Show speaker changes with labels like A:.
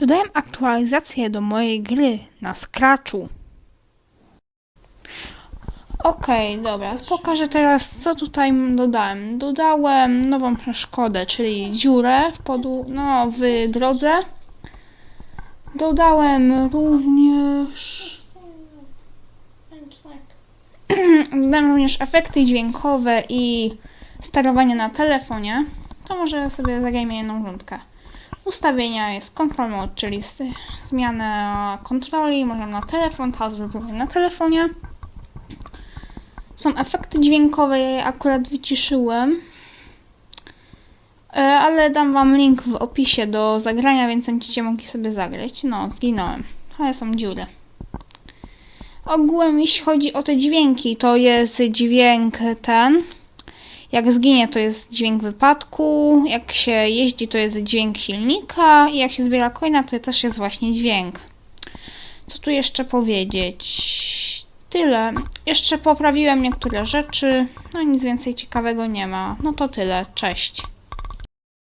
A: Dodałem aktualizację do mojej gry na Scratchu. Okej, dobra, pokażę teraz co tutaj dodałem. Dodałem nową przeszkodę, czyli dziurę w, podu- no, w drodze. Dodałem również Dodałem również efekty dźwiękowe i sterowanie na telefonie. To może sobie zagrajmy jedną rundkę. Ustawienia jest control mode, czyli zmianę kontroli, można na telefon, teraz wybrałem na telefonie. Są efekty dźwiękowe, ja je akurat wyciszyłem. E, Ale dam wam link w opisie do zagrania, więc będziecie mogli sobie zagrać. No, zginąłem. Ale są dziury. Ogółem, jeśli chodzi o te dźwięki, to jest dźwięk ten. Jak zginie, to jest dźwięk wypadku. Jak się jeździ, to jest dźwięk silnika. I jak się zbiera coina, to też jest właśnie dźwięk. Co tu jeszcze powiedzieć? Tyle. Jeszcze poprawiłem niektóre rzeczy. No nic więcej ciekawego nie ma. No to tyle. Cześć.